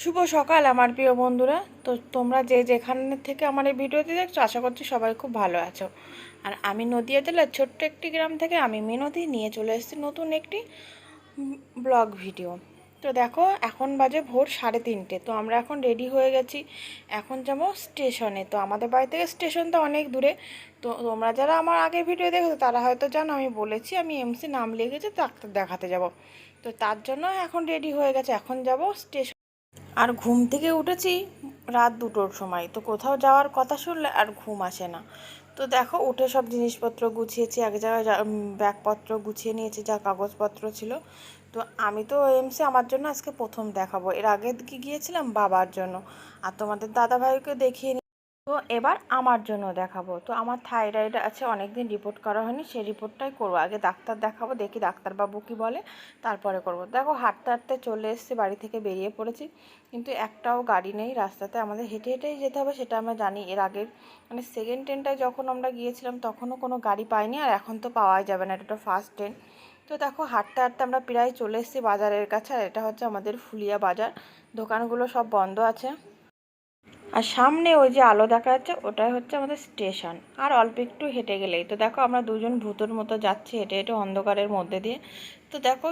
শুভ সকাল আমার প্রিয় বন্ধুরা। তো তোমরা যে যেখান থেকে আমার এই ভিডিওটি দেখছ, আশা করছি সবাই খুব ভালো আছো। আর আমি নদিয়া জেলার ছোট্ট একটি গ্রাম থেকে আমি মিনতি নিয়ে চলে এসেছি নতুন একটি ব্লগ ভিডিও। তো দেখো, এখন বাজে ভোর সাড়ে তিনটে। তো আমরা এখন রেডি হয়ে গেছি। এখন যাব স্টেশনে। তো আমাদের বাড়ি থেকে স্টেশনটা অনেক দূরে। তো তোমরা যারা আমার আগে ভিডিও দেখেছ, তারা হয়তো জানো, আমি বলেছি, আমি এমসি নাম লিখেছি ডাক্তার দেখাতে যাব। তো তার জন্য এখন রেডি হয়ে গেছে। এখন যাব স্টেশন আর ঘুম থেকে উঠেছি রাত দুটোর সময়। তো কোথাও যাওয়ার কথা শুনলে আর ঘুম আসে না। তো দেখো, উঠে সব জিনিসপত্র গুছিয়েছি এক জায়গায় ব্যাগপত্র গুছিয়ে নিয়েছি, যা কাগজপত্র ছিল। তো আমি তো এমসি, আমার জন্য আজকে প্রথম দেখাবো। এর আগে গিয়েছিলাম? বাবার জন্য। আর তোমাদের দাদাভাইকে দেখিয়ে তো এবার আমার জন্য দেখাবো। তো আমার থাইরয়েড আছে অনেক দিন রিপোর্ট করা হয়নি, সেই রিপোর্টটাই করব। আগে ডাক্তার দেখাবো, দেখি ডাক্তারবাবু কি বলে, তারপরে করব। দেখো, হাঁটতে হাঁটতে চলে এসেছি, বাড়ি থেকে বেরিয়ে পড়েছি। কিন্তু একটাও গাড়ি নেই রাস্তাতে, আমাদের হেঁটে হেঁটেই যেতে হবে সেটা আমরা জানি। এর আগে মানে সেকেন্ড ট্রেনটায় যখন আমরা গিয়েছিলাম, তখনও কোনো গাড়ি পাইনি আর এখন তো পাওয়াই যাবে না, এটা ফার্স্ট ট্রেন তো দেখো, হাঁটতে হাঁটতে আমরা প্রায় চলে এসেছি বাজারের কাছে, আর এটা হচ্ছে আমাদের ফুলিয়া বাজার। দোকানগুলো সব বন্ধ আছে। আর সামনে ওই যে আলো দেখা যাচ্ছে, ওটাই হচ্ছে আমাদের স্টেশন। আর অল্প একটু হেঁটে গেলেই। তো দেখো আমরা দুজন ভূতর মতো যাচ্ছি হেঁটে হেঁটে অন্ধকারের মধ্যে দিয়ে। তো দেখো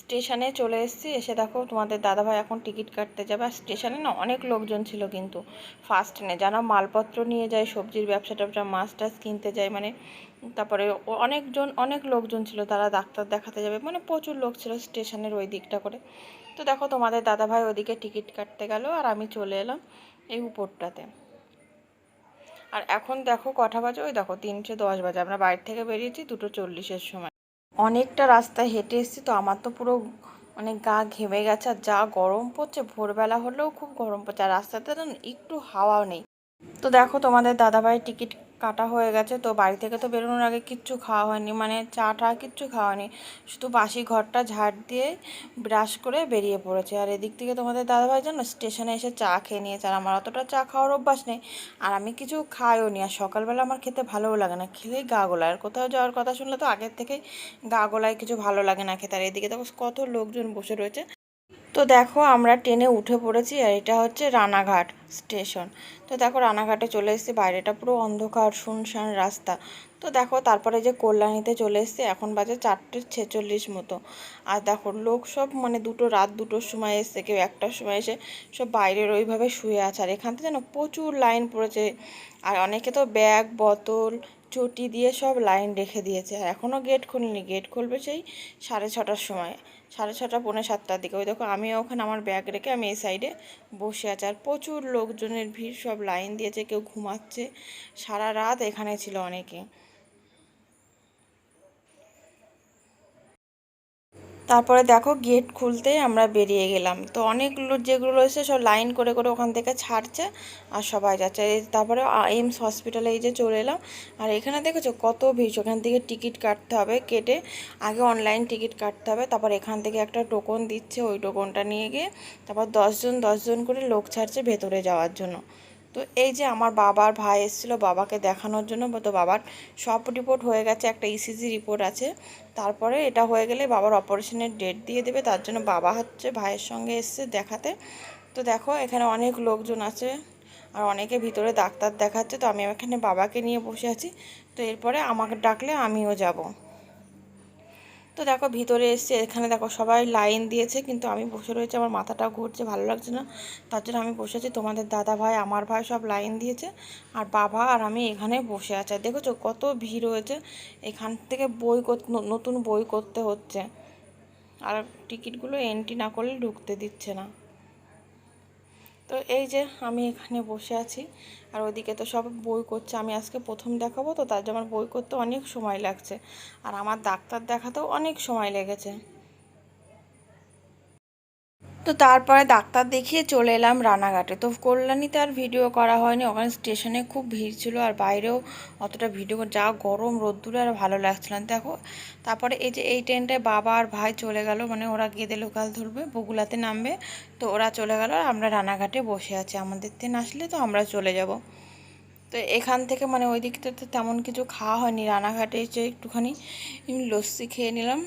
স্টেশনে চলে এসেছি, এসে দেখো তোমাদের দাদাভাই এখন টিকিট কাটতে যাবে। আর স্টেশনে না অনেক লোকজন ছিল কিন্তু ফার্স্ট ট্রেনে যারা মালপত্র নিয়ে যায়, সবজির ব্যবসা ট্যাবসা মাছ টাছ কিনতে যায় মানে তারপরে অনেকজন, অনেক লোকজন ছিল, তারা ডাক্তার দেখাতে যাবে। মানে প্রচুর লোক ছিল স্টেশনের ওই দিকটা করে। তো দেখো তোমাদের দাদাভাই ওদিকে টিকিট কাটতে গেল আর আমি চলে এলাম এই উপরটাতে। আর এখন দেখো কটা বাজে? ওই দেখো তিনটে দশ বাজে। আমরা বাড়ি থেকে বেরিয়েছি দুটো চল্লিশের সময়। অনেকটা রাস্তায় হেঁটে এসেছি, তো আমার তো পুরো মানে গা ঘেমে গেছে আর যা গরম পড়ছে। ভোরবেলা হলেও খুব গরম পড়ছে। আর রাস্তাতে একটু হাওয়াও নেই। তো দেখো তোমাদের দাদাভাই টিকিট কাটা হয়ে গেছে। তো বাড়ি থেকে তো বেরোনোর আগে কিচ্ছু খাওয়া হয়নি। মানে চা টা কিচ্ছু খাওয়া হয়নি। শুধু বাসি ঘরটা ঝাড় দিয়ে ব্রাশ করে বেরিয়ে পড়েছে। আর এদিক থেকে তোমাদের দাদাভাই জানো স্টেশনে এসে চা খেয়ে নিয়েছে। আর আমার অতটা চা খাওয়ার অভ্যাস নেই। আর আমি কিছু খাইও নি। আর সকালবেলা আমার খেতে ভালোও লাগে না। খেলেই গা গোলায়। আর কোথাও যাওয়ার কথা শুনলে তো আগের থেকেই গা গোলায় কিছু ভালো লাগে না খেতে। আর এদিকে দেখো কত লোকজন বসে রয়েছে। তো দেখো আমরা ট্রেনে উঠে পড়েছি আর এটা হচ্ছে রানাঘাট স্টেশন। তো দেখো রানাঘাটে চলে এসেছি, বাইরেটা পুরো অন্ধকার, শুনশান রাস্তা। তো দেখো তারপরে যে কল্যাণীতে চলে এসেছি, এখন বাজে চারটে ছেচল্লিশ মতো। আর দেখো লোক সব মানে দুটো রাত দুটোর সময় এসছে, কেউ একটার সময় এসে সব বাইরের ওইভাবে শুয়ে আছে। আর এখান থেকে যেন প্রচুর লাইন পড়েছে। আর অনেকে তো ব্যাগ, বোতল চটি দিয়ে সব লাইন রেখে দিয়েছে। আর এখনও গেট খুলিনি। গেট খুলবে সেই সাড়ে ছটার সময়। সাড়ে ছটা, পৌনে সাতটার দিকে। ওই দেখো আমি ওখানে আমার ব্যাগ রেখে আমি এই সাইডে বসে আছি। আর প্রচুর লোকজনের ভিড়, সব লাইন দিয়েছে, কেউ ঘুমাচ্ছে। সারা রাত এখানে ছিল অনেকে। তারপরে দেখো গেট খুলতেই আমরা বেরিয়ে গেলাম। তো অনেক লোক যেগুলো রয়েছে সব লাইন করে করে ওখান থেকে ছাড়ছে আর সবাই যাচ্ছে। তারপরে এইমস হসপিটালে এই যে চলে এলাম। আর এখানে দেখেছ কত ভিড়? ওখান থেকে টিকিট কাটতে হবে কেটে আগে অনলাইন টিকিট কাটতে হবে। তারপর এখান থেকে একটা টোকন দিচ্ছে, ওই টোকনটা নিয়ে গিয়ে তারপর দশজন দশজন করে লোক ছাড়ছে ভেতরে যাওয়ার জন্য। তো এই যে আমার বাবার ভাই এসেছিল বাবাকে দেখানোর জন্য, তো বাবার সব রিপোর্ট হয়ে গেছে, একটা ইসিজি রিপোর্ট আছে। তারপরে এটা হয়ে গেলে বাবার অপারেশনের ডেট দিয়ে দেবে, তার জন্য বাবা হচ্ছে ভাইয়ের সঙ্গে এসছে দেখাতে। তো দেখো, এখানে অনেক লোকজন আছে, আর অনেকে ভিতরে ডাক্তার দেখাচ্ছে, তো আমি এখানে বাবাকে নিয়ে বসে আছি। তো এরপরে আমাকে ডাকলে আমিও যাব। তো দেখো ভিতরে এসছে, এখানে দেখো সবাই লাইন দিয়েছে, কিন্তু আমি বসে রয়েছে, আমার মাথাটাও ঘুরছে, ভালো লাগছে না। তার জন্য আমি বসে আছি, তোমাদের দাদা ভাই, আমার ভাই সব লাইন দিয়েছে, আর বাবা আর আমি এখানে বসে আছি। দেখেছ কত ভিড় হয়েছে এখান থেকে বই নতুন বই করতে হচ্ছে। আর টিকিটগুলো এন্ট্রি না করলে ঢুকতে দিচ্ছে না। তো এই যে আমি এখানে বসে আছি, আর ওদিকে তো সব বই করছে। আমি আজকে প্রথম দেখাবো, তো তার জন্য আমার বই করতে অনেক সময় লাগছে। আর আমার ডাক্তার দেখাতেও অনেক সময় লেগেছে। তো তারপরে ডাক্তার দেখিয়ে চলে এলাম রানাঘাটে। তো কল্যাণীতে আর ভিডিও করা হয়নি, ওখানে স্টেশনে খুব ভিড় ছিল আর বাইরেও অতটা ভিডিও যা গরম, রোদ্দুরে আর ভালো লাগছিল না। দেখো, তারপরে এই যে এই ট্রেনটায় বাবা আর ভাই চলে গেল মানে ওরা গেদে লোকাল ধরবে, বগুলাতে নামবে, তো ওরা চলে গেল আর আমরা রানাঘাটে বসে আছি। আমাদের ট্রেন আসলে তো আমরা চলে যাব। তো এখান থেকে মানে ওই দিকটা তো তেমন কিছু খাওয়া হয়নি। রানাঘাটে এসে একটুখানি লস্যি খেয়ে নিলাম।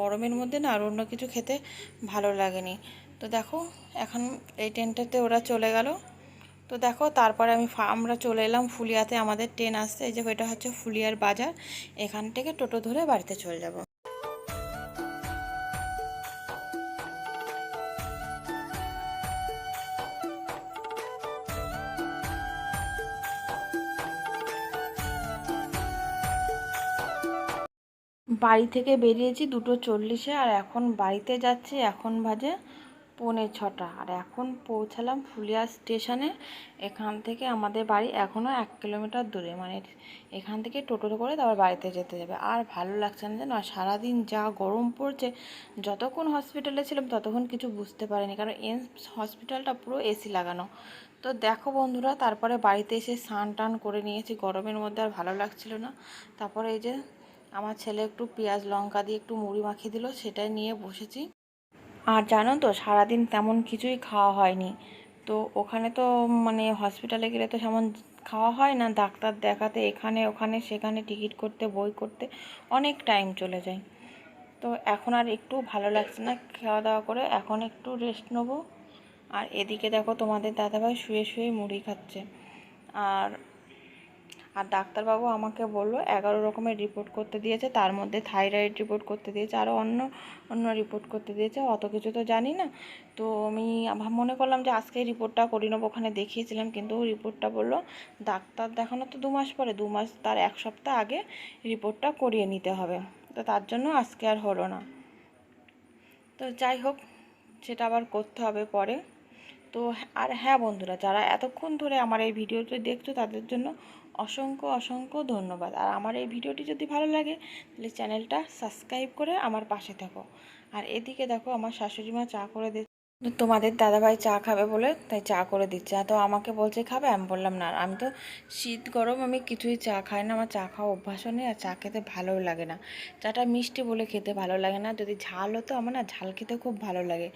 গরমের মধ্যে না আর অন্য কিছু খেতে ভালো লাগেনি। তো দেখো, এখন এই ট্রেনটাতে ওরা চলে গেল। তো দেখো, তারপরে আমি আমরা চলে এলাম ফুলিয়াতে, আমাদের ট্রেন আসছে, এই যে এটা হচ্ছে ফুলিয়ার বাজার। এখান থেকে টোটো ধরে বাড়িতে চলে যাব। বাড়ি থেকে বেরিয়েছি দুটো চল্লিশে, আর এখন বাড়িতে যাচ্ছি, এখন বাজে পৌনে ছটা। আর এখন পৌঁছালাম ফুলিয়া স্টেশনে। এখান থেকে আমাদের বাড়ি এখনও এক কিলোমিটার দূরে। মানে এখান থেকে টোটো করে তারপর বাড়িতে যেতে যাবে। আর ভালো লাগছে না জানো? সারাদিন যা গরম পড়ছে, যতক্ষণ হসপিটালে ছিলাম ততক্ষণ কিছু বুঝতে পারিনি। কারণ এমস হসপিটালটা পুরো এসি লাগানো। তো দেখো বন্ধুরা, তারপরে বাড়িতে এসে স্নান টান করে নিয়েছি। গরমের মধ্যে আর ভালো লাগছিল না। তারপরে এই যে আমার ছেলে একটু পেঁয়াজ লঙ্কা দিয়ে একটু মুড়ি মাখিয়ে দিল, সেটাই নিয়ে বসেছি। আর জানো তো, সারাদিন তেমন কিছুই খাওয়া হয়নি। তো ওখানে তো মানে হসপিটালে গেলে তো সেমন খাওয়া হয় না। ডাক্তার দেখাতে এখানে, ওখানে, সেখানে টিকিট করতে, বই করতে অনেক টাইম চলে যায়। তো এখন আর একটু ভালো লাগছে না খাওয়া দাওয়া করে। এখন একটু রেস্ট নেব। আর এদিকে দেখো তোমাদের দাদাভাই শুয়ে শুয়ে মুড়ি খাচ্ছে। আর আর ডাক্তারবাবু আমাকে বলল, এগারো রকমের রিপোর্ট করতে দিয়েছে, তার মধ্যে থাইরয়েড রিপোর্ট করতে দিয়েছে আরও অন্য অন্য রিপোর্ট করতে দিয়েছে, অত কিছু তো জানি না। তো আমি মনে করলাম যে আজকে রিপোর্টটা করি নেব, ওখানে দেখিয়েছিলাম, কিন্তু রিপোর্টটা বলল, ডাক্তার দেখানো তো দু মাস পরে, দু মাস তার এক সপ্তাহ আগে রিপোর্টটা করিয়ে নিতে হবে। তো তার জন্য আজকে আর হলো না। তো যাই হোক, সেটা আবার করতে হবে পরে। তো আর হ্যাঁ বন্ধুরা, যারা এতক্ষণ ধরে আমার এই ভিডিওটি দেখছ, তাদের জন্য অসংখ্য অসংখ্য ধন্যবাদ। আর আমার এই ভিডিওটি যদি ভালো লাগে, তাহলে চ্যানেলটা সাবস্ক্রাইব করে আমার পাশে থাকো। আর এদিকে দেখো আমার শাশুড়ি মা চা করে দিচ্ছে। তোমাদের দাদাভাই চা খাবে বলে তাই চা করে দিচ্ছে। তো আমাকে বলছে, খাবে? আমি বললাম, না, আমি তো শীত গরম, আমি কিছুই চা খাই না। আমার চা খাওয়া অভ্যাসও নেই আর চা খেতে ভালোও লাগে না। চাটা মিষ্টি বলে খেতে ভালো লাগে না। যদি ঝাল হতো আমার না ঝাল খেতে খুব ভালো লাগে।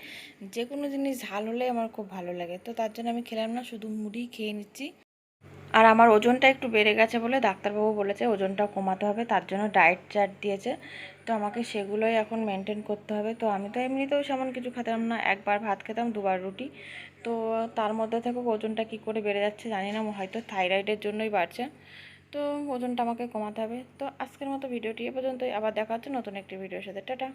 যে কোনো জিনিস ঝাল হলে আমার খুব ভালো লাগে। তো তার জন্য আমি খেলাম না, শুধু মুড়ি খেয়ে নিচ্ছি। আর আমার ওজনটা একটু বেড়ে গেছে বলে ডাক্তারবাবু বলেছে ওজনটা কমাতে হবে, তার জন্য ডায়েট চার্ট দিয়েছে। তো আমাকে সেগুলোই এখন মেনটেন করতে হবে। তো আমি তো এমনিতেও সেমন কিছু খেতাম না, একবার ভাত খেতাম, দুবার রুটি। তো তার মধ্যে থেকে ওজনটা কি করে বেড়ে যাচ্ছে জানি না, হয়তো থাইরয়েডের জন্যই বাড়ছে। তো ওজনটা আমাকে কমাতে হবে। তো আজকের মতো ভিডিওটি এ পর্যন্তই, আবার দেখা হচ্ছে নতুন একটি ভিডিওর সাথে। টাটা।